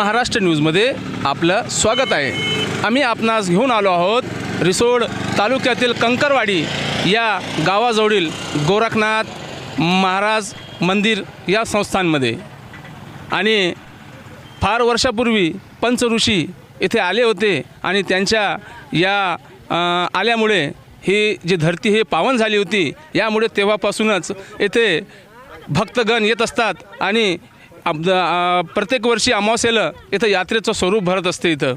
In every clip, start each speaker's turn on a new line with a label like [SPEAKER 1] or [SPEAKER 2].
[SPEAKER 1] महाराष्ट्र न्यूजमध्ये आपलं स्वागत आहे. आम्ही आपणास घेऊन आलो आहोत रिसोड तालुक्यातील कंकरवाडी या गावाजवळील गोरखनाथ महाराज मंदिर या संस्थांमध्ये आणि फार वर्षापूर्वी पंचऋषी येथे आले होते आणि त्यांच्या या आल्यामुळे ही जी धरती हे पावन झाली होती यामुळे तेव्हापासूनच येथे भक्तगण येत असतात आणि प्रत्येक वर्षी अमावस्येला इथं यात्रेचं स्वरूप भरत असते इथं.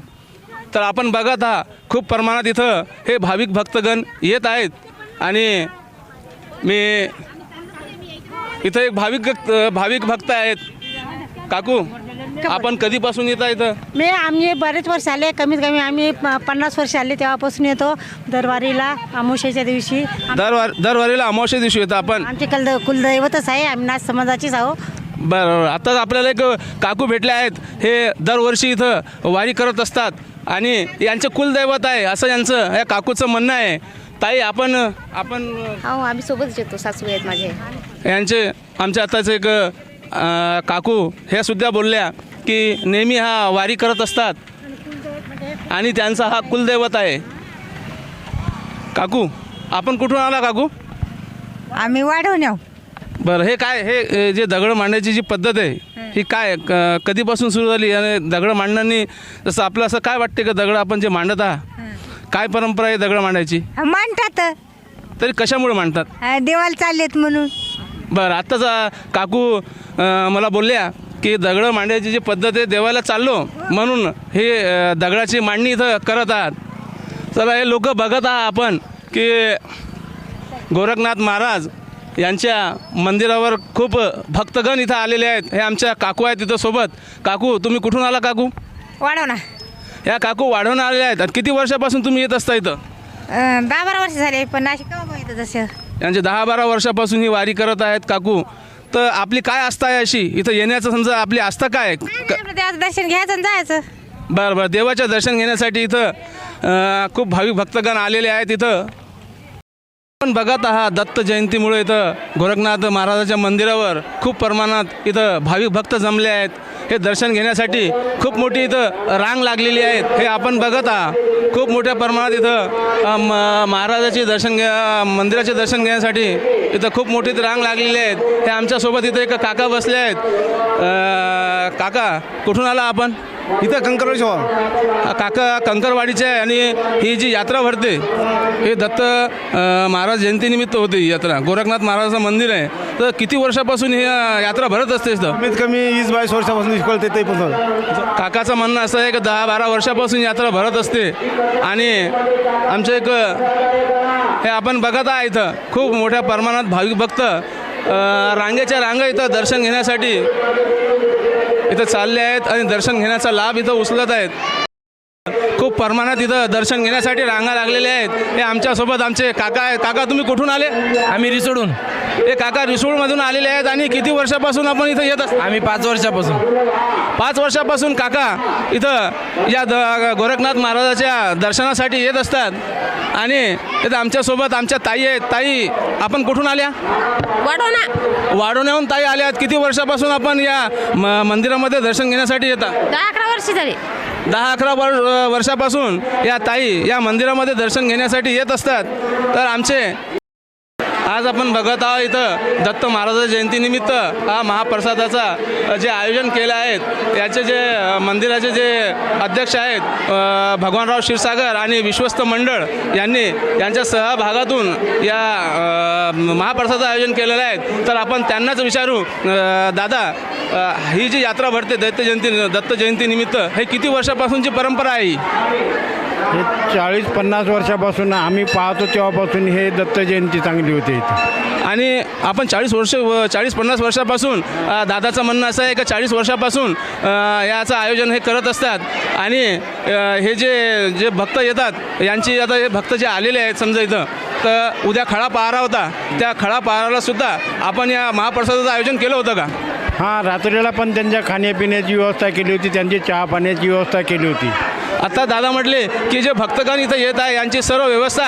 [SPEAKER 1] तर आपण बघत आहात खूप प्रमाणात इथं हे भाविक भक्तगण येत आहेत. आणि मी इथं एक भाविक भाविक भक्त आहेत. काकू आपण कधीपासून येता इथं?
[SPEAKER 2] मी आम्ही बरेच वर्ष आले कमीत कमी आम्ही पन्नास वर्ष आले तेव्हापासून येतो. दरवारीला अमावस्येच्या दिवशी.
[SPEAKER 1] दरवार दरवारीला अमावस्या दिवशी येतं आपण.
[SPEAKER 2] आमचे कल कुलदैवतच आहे आम्ही नाथ समाजाचीच आहो
[SPEAKER 1] बरं आता आपल्याला एक काकू भेटले आहेत. हे दरवर्षी इथं वारी करत असतात. आणि यांचं कुलदैवत आहे असं यांचं या काकूचं म्हणणं आहे. ताई आपण आपण
[SPEAKER 3] हो आम्ही सोबतच येतो. सासू आहेत माझे.
[SPEAKER 1] यांचे आमच्या आताच एक अ, काकू ह्या सुद्धा बोलल्या की नेहमी हा वारी करत असतात. आणि त्यांचा हा कुलदैवत आहे. काकू आपण कुठून आला काकू?
[SPEAKER 2] आम्ही वाढवण्याव.
[SPEAKER 1] बरं हे काय हे हे जे दगड मांडण्याची जी पद्धत आहे ही काय क- कधीपासून सुरू झाली? आणि दगड मांडण्यानी जसं आपलं असं काय वाटते का दगड आपण जे मांडत आहात काय परंपरा आहे दगड मांडायची?
[SPEAKER 2] मांडतात.
[SPEAKER 1] तरी कशामुळे मांडतात?
[SPEAKER 2] देवाला चाललेत म्हणून.
[SPEAKER 1] बरं आत्ताच अ, काकू अ, मला बोलल्या की दगडं मांडायची जी पद्धत आहे देवाला चाललो म्हणून हे अ, दगडाची मांडणी इथं करत आहात. तर हे लोक बघत आहात आपण की गोरखनाथ महाराज यांच्या मंदिरावर खूप भक्तगण इथं आलेले आहेत. हे आमच्या काकू आहेत तिथं सोबत. काकू तुम्ही कुठून आला काकू?
[SPEAKER 2] वाढव ना
[SPEAKER 1] ह्या काकू वाढवून आलेल्या आहेत. आणि किती वर्षापासून तुम्ही येत असता इथं?
[SPEAKER 2] दहा बारा वर्ष झाले पण नाशिक केव्हा येतं जसं
[SPEAKER 1] यांचे दहा बारा वर्षापासून ही वारी करत आहेत काकू. तर आपली काय आस्था आहे अशी? इथं येण्याचं समजा आपली आस्था काय आहे? क-
[SPEAKER 2] देवाचं दर्शन घ्यायचं आणि जायचं.
[SPEAKER 1] बरं बरं. देवाच्या दर्शन घेण्यासाठी इथं अं, खूप भाविक भक्तगण आलेले आहेत इथं. आपण बघत आहात दत्त जयंतीमुळे इथं गोरखनाथ महाराजाच्या मंदिरावर खूप प्रमाणात इथं भाविक भक्त जमले आहेत. हे दर्शन घेण्यासाठी खूप मोठी इथं रांग लागलेली आहेत. हे आपण बघत आहात खूप मोठ्या प्रमाणात इथं म- महाराजाचे दर्शन घ्या मंदिराचे दर्शन घेण्यासाठी इथं खूप मोठी इथं रांग लागलेली आहेत. हे आमच्यासोबत इथं एक काका बसले आहेत. काका कुठून आला आपण?
[SPEAKER 4] इथं कंकरेश्वर
[SPEAKER 1] हा काका कंकरवाडीचे आहे आणि ही जी यात्रा भरते हे दत्त महाराज जयंतीनिमित्त होते ही यात्रा. गोरखनाथ महाराजाचं मंदिर आहे. तर किती वर्षापासून ही यात्रा भरत असते इथं?
[SPEAKER 4] कमीत कमी वीस बावीस वर्षापासून शिकवते ते पण
[SPEAKER 1] काकाचं म्हणणं असं आहे की दहा बारा वर्षापासून यात्रा भरत असते. आणि आमचं एक हे आपण बघत आहे इथं खूप मोठ्या प्रमाणात भाविक भक्त रांगेच्या रांगा इथं दर्शन घेण्यासाठी इथं चालले आहेत आणि दर्शन घेण्याचा लाभ इथं उचलत आहेत. खूप प्रमाणात इथं दर्शन घेण्यासाठी रांगा लागलेल्या आहेत. हे आमच्यासोबत आमचे काका आहेत. काका तुम्ही कुठून आले?
[SPEAKER 5] आम्ही रिसोडून.
[SPEAKER 1] हे काका रिसोडमधून आलेले आहेत आणि किती वर्षापासून आपण इथं येत असतो?
[SPEAKER 5] आम्ही पाच वर्षापासून.
[SPEAKER 1] पाच वर्षापासून काका इथं या द गोरखनाथ महाराजाच्या दर्शनासाठी येत असतात. आणि इथं आमच्यासोबत आमच्या ताई आहेत. ताई आपण कुठून आल्या?
[SPEAKER 3] वाढवणा
[SPEAKER 1] वाढवण्याहून ताई आल्या आहेत किती वर्षापासून आपण या म मंदिरामध्ये दर्शन घेण्यासाठी येतात
[SPEAKER 3] दहा अकरा वर्ष झाली.
[SPEAKER 1] दहा अकरा वर वर्षापासून या ताई या मंदिरामध्ये दर्शन घेण्यासाठी येत असतात. तर आमचे आज आपण बघत आहोत इथं दत्त महाराजा जयंतीनिमित्त हा महाप्रसादाचा जे आयोजन केलं आहे याचे जे मंदिराचे जे अध्यक्ष आहेत भगवानराव क्षीरसागर आणि विश्वस्त मंडळ यांनी यांच्या सहभागातून या महाप्रसादाचं आयोजन केलेलं आहे. तर आपण त्यांनाच विचारू दादा ही जी यात्रा भरते दत्त जयंती दत्त जयंतीनिमित्त हे किती वर्षापासूनची परंपरा आहे ही
[SPEAKER 4] चाळीस पन्नास वर्षापासून आम्ही पाहतो तेव्हापासून हे दत्त जयंती चांगली होते इथे.
[SPEAKER 1] आणि आपण चाळीस वर्ष चाळीस पन्नास वर्षापासून दादाचं म्हणणं असं आहे की चाळीस वर्षापासून याचं आयोजन हे करत असतात? आणि हे जे जे भक्त येतात यांची आता हे भक्त जे आलेले आहेत समजा इथं तर उद्या खळा पहारा होता. त्या खळा पहाराला सुद्धा आपण या महाप्रसादाचं आयोजन केलं होतं का?
[SPEAKER 4] हां रात्रीला पण त्यांच्या खाण्यापिण्याची व्यवस्था केली होती त्यांची चहा पाण्याची व्यवस्था केली होती.
[SPEAKER 1] आता दादा म्हटले की जे भक्तगण इथं येत आहे यांची सर्व व्यवस्था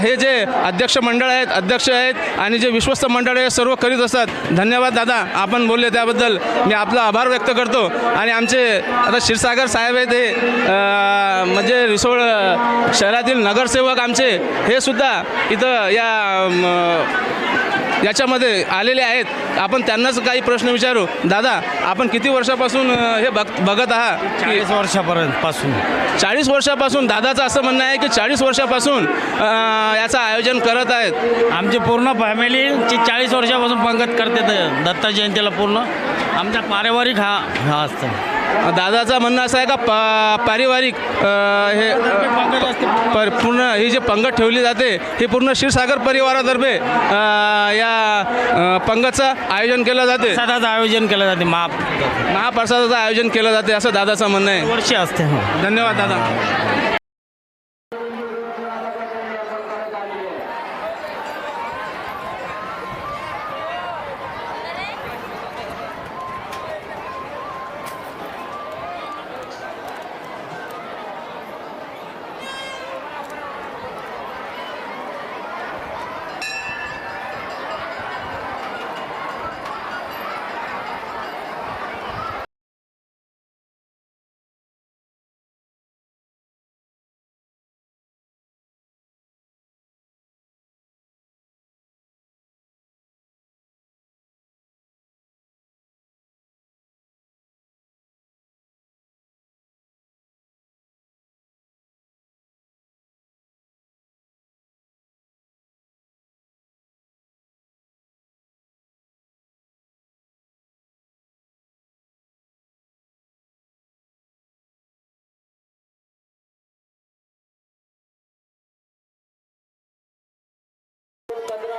[SPEAKER 1] हे जे अध्यक्ष मंडळ आहेत अध्यक्ष आहेत आणि जे विश्वस्त मंडळ आहे सर्व करीत असतात. धन्यवाद दादा आपण बोलले त्याबद्दल. मी आपला आभार व्यक्त करतो. आणि आमचे आता क्षीरसागर साहेब आहेत हे म्हणजे रिसोड शहरातील नगरसेवक आमचे हे सुद्धा इथं या याच्यामध्ये आलेले आहेत. आपण त्यांनाच काही प्रश्न विचारू. दादा आपण किती वर्षापासून हे बघ बघत आहात
[SPEAKER 6] चाळीस वर्षापर्यंत पासून
[SPEAKER 1] चाळीस वर्षापासून दादाचं असं म्हणणं आहे की चाळीस वर्षापासून अं, याचं आयोजन करत आहेत.
[SPEAKER 6] आमची पूर्ण फॅमिली ची चाळीस वर्षापासून पंगत करते ते दत्त जयंतीला पूर्ण. आमचा पारिवारिक हा हा असतं.
[SPEAKER 1] दादाचं म्हणणं असं आहे का पा पारिवारिक हे पर पूर्ण ही जी पंगत ठेवली जाते ही पूर्ण क्षीरसागर परिवारातर्फे या पंगतचं आयोजन केलं जाते.
[SPEAKER 6] सदाचं आयोजन केलं जाते महा
[SPEAKER 1] महाप्रसादाचं आयोजन केलं जाते असं दादाचं म्हणणं आहे.
[SPEAKER 6] वर्षी असते हो.
[SPEAKER 1] धन्यवाद दादा.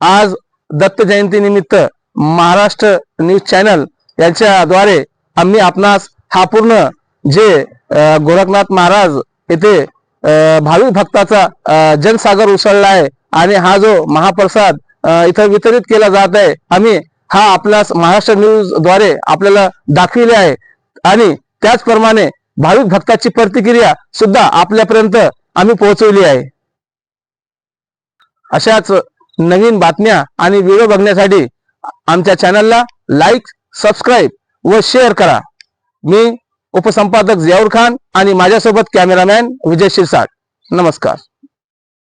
[SPEAKER 1] आज दत्त जयंतीनिमित्त महाराष्ट्र न्यूज चॅनल यांच्याद्वारे आम्ही आपणास हा पूर्ण जे गोरखनाथ महाराज येथे भाविक भक्ताचा जनसागर उसळला आहे आणि हा जो महाप्रसाद इथं वितरित केला जात आहे आम्ही हा आपल्यास महाराष्ट्र न्यूजद्वारे आपल्याला दाखविले आहे. आणि त्याचप्रमाणे भाविक भक्ताची प्रतिक्रिया सुद्धा आपल्यापर्यंत आम्ही पोहोचवली आहे. अशाच नवीन बातम्या आणि व्हिडिओ बघण्यासाठी आमच्या चॅनलला लाईक सबस्क्राईब व शेअर करा. मी उपसंपादक जियाऊर खान आणि माझ्यासोबत कॅमेरामॅन विजय शिरसाट. नमस्कार.